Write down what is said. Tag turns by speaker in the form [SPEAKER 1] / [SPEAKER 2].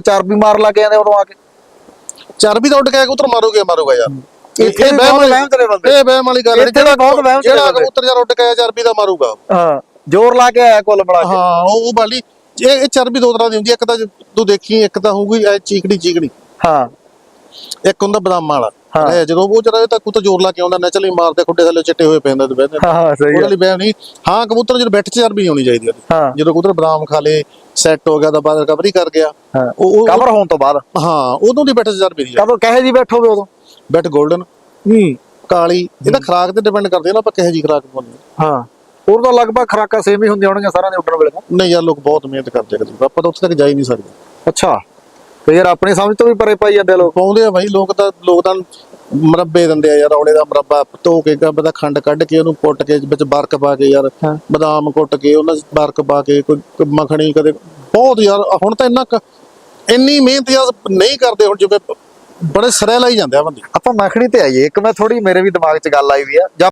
[SPEAKER 1] ਚਰਬੀ ਮਾਰ ਲੱਗ ਜਾਂਦੇ ਉਦੋਂ ਆ ਕੇ।
[SPEAKER 2] ਚਰਬੀ ਤਾਂ ਉੱਡ ਕੇ ਕਬੂਤਰ ਮਾਰੂਗੇ ਮਾਰੂਗਾ ਯਾਰ।
[SPEAKER 1] ਇੱਥੇ ਵੀ ਬਹੁਤ ਵਹਿਮ ਤੇਰੇ ਬੰਦੇ।
[SPEAKER 2] ਇਹ ਵਹਿਮ ਵਾਲੀ ਗੱਲ ਨਹੀਂ
[SPEAKER 1] ਇੱਥੇ ਵੀ ਬਹੁਤ ਵਹਿਮ
[SPEAKER 2] ਜਿਹੜਾ। ਕਬੂਤਰ ਯਾਰ ਉੱਡ ਕੇ ਚਰਬੀ ਦਾ ਮਾਰੂਗਾ।
[SPEAKER 1] ਹਾਂ ਜ਼ੋਰ ਲਾ ਕੇ ਆਇਆ ਕੁੱਲ ਬਣਾ ਕੇ।
[SPEAKER 2] ਹਾਂ ਉਹ ਵਾਲੀ ਇਹ ਚਰਬੀ ਦੋ ਤਰ੍ਹਾਂ ਦੀ ਹੁੰਦੀ ਹੈ ਇੱਕ ਤਾਂ ਤੂੰ ਦੇਖੀ ਇੱਕ ਤਾਂ ਹੋਊਗੀ ਚੀਕੜੀ ਚੀਕੜੀ
[SPEAKER 1] ਹਾਂ।
[SPEAKER 2] ਇੱਕ ਹੁੰਦਾ ਬਦਾਮਾਂ ਵਾਲਾ।
[SPEAKER 1] ਹਾਂ।
[SPEAKER 2] ਜਦੋਂ ਉਹ ਜਰਾ ਤਾਂ ਕਬੂਤਰ ਜ਼ੋਰ ਲਾ ਕੇ ਆਉਂਦਾ ਨੈਚੁਰਲੀ ਮਾਰਦੇ ਖੁੱਡੇ ਥੱਲੇ ਚਿੱਟੇ ਹੋਏ ਪੈਂਦੇ ਤੇ ਬਹਿੰਦੇ
[SPEAKER 1] ਹਾਂ ਹਾਂ ਸਹੀ
[SPEAKER 2] ਉਹਦੇ
[SPEAKER 1] ਹੈ
[SPEAKER 2] ਲਈ ਵਹਿਮ ਨਹੀਂ। ਹਾਂ ਕਬੂਤਰ ਜਦੋਂ ਬੈਠ ਚ ਚਰਬੀ ਨਹੀਂ ਹੋਣੀ ਚਾਹੀਦੀ।
[SPEAKER 1] ਹਾਂ।
[SPEAKER 2] ਜਦੋਂ ਕਬੂਤਰ ਬਦਾਮ ਖਾ ਲੇ ਸੈੱਟ ਹੋ ਗਿਆ ਤਾਂ ਬਾਅਦ ਰਿਕਵਰੀ ਕਰ ਗਿਆ।
[SPEAKER 1] ਹਾਂ।
[SPEAKER 2] ਉਹ
[SPEAKER 1] ਕਵਰ ਹੋਣ ਤੋਂ ਬਾਅਦ?
[SPEAKER 2] ਹਾਂ ਉਦੋਂ ਦੀ ਬੈਠ ਚ ਚਰਬੀ ਨਹੀਂ
[SPEAKER 1] ਕਦੋਂ ਕਹੇ ਜੀ ਬੈਠੋਗੇ ਉਦੋਂ।
[SPEAKER 2] ਬੈਠ 골ਡਨ
[SPEAKER 1] ਹੂੰ।
[SPEAKER 2] ਕਾਲੀ। ਇਹ ਤਾਂ ਖਰਾਕ ਤੇ ਡਿਪੈਂਡ ਕਰਦੇ ਆ ਨਾ ਆਪਾਂ ਕਿਹੋ ਜੀ ਖਰਾਕ ਪਾਉਂਦੇ ਹਾਂ।
[SPEAKER 1] ਹਾਂ। ਉਹ ਤਾਂ ਲਗਭਗ ਖਰਾਕਾਂ ਸੇਮ ਹੀ ਹੁੰਦੀਆਂ ਹੋਣਗੀਆਂ ਸਾਰਿਆਂ ਦੇ ਉੱਡਣ ਵੇਲੇ।
[SPEAKER 2] ਨਹੀਂ ਯਾਰ ਲੋਕ ਬਹੁਤ ਮਿਹਨਤ ਕਰਦੇ ਕਦੇ। ਆਪਾਂ ਤਾਂ ਉੱਥੇ ਤੱਕ ਜਾ ਹੀ ਨਹੀਂ ਸਕਦੇ।
[SPEAKER 1] ਅੱਛਾ। ਤੇ ਯਾਰ ਆਪਣੀ ਸਮਝ ਤੋਂ ਵੀ ਪਰੇ ਪਾਈ ਜਾਂਦੇ ਆ ਲੋਕ
[SPEAKER 2] ਪਾਉਂਦੇ ਆ ਭਾਈ ਲੋਕ ਤਾਂ ਲੋਕ ਤਾਂ ਮਰੱਬੇ ਦਿੰਦੇ ਆ ਯਾਰ ਔਲੇ ਦਾ ਮਰੱਬਾ ਧੋ ਕੇ ਗੱਬ ਦਾ ਖੰਡ ਕੱਢ ਕੇ ਉਹਨੂੰ ਪੁੱਟ ਕੇ ਵਿੱਚ ਬਰਕ ਪਾ ਕੇ ਯਾਰ। ਬਦਾਮ ਕੁੱਟ ਕੇ ਉਹਨਾਂ 'ਚ ਬਰਕ ਪਾ ਕੇ ਕੋਈ ਮੱਖਣੀ ਕਦੇ ਬਹੁਤ ਯਾਰ ਹੁਣ ਤਾਂ ਇੰਨਾ ਇੰਨੀ ਮਿਹਨਤ ਯਾਰ ਨਹੀਂ ਕਰਦੇ ਹੁਣ ਜਿਵੇਂ ਬੜੇ ਸਰੇ ਲਾਈ ਜਾਂਦੇ ਆ ਬੰਦੇ
[SPEAKER 1] ਆਪਾਂ ਮੱਖਣੀ ਤੇ ਆਈਏ ਇੱਕ ਮੈਂ ਥੋੜੀ ਮੇਰੇ ਵੀ ਦਿਮਾਗ 'ਚ ਗੱਲ ਆਈ ਵੀ ਆ ਜਾਂ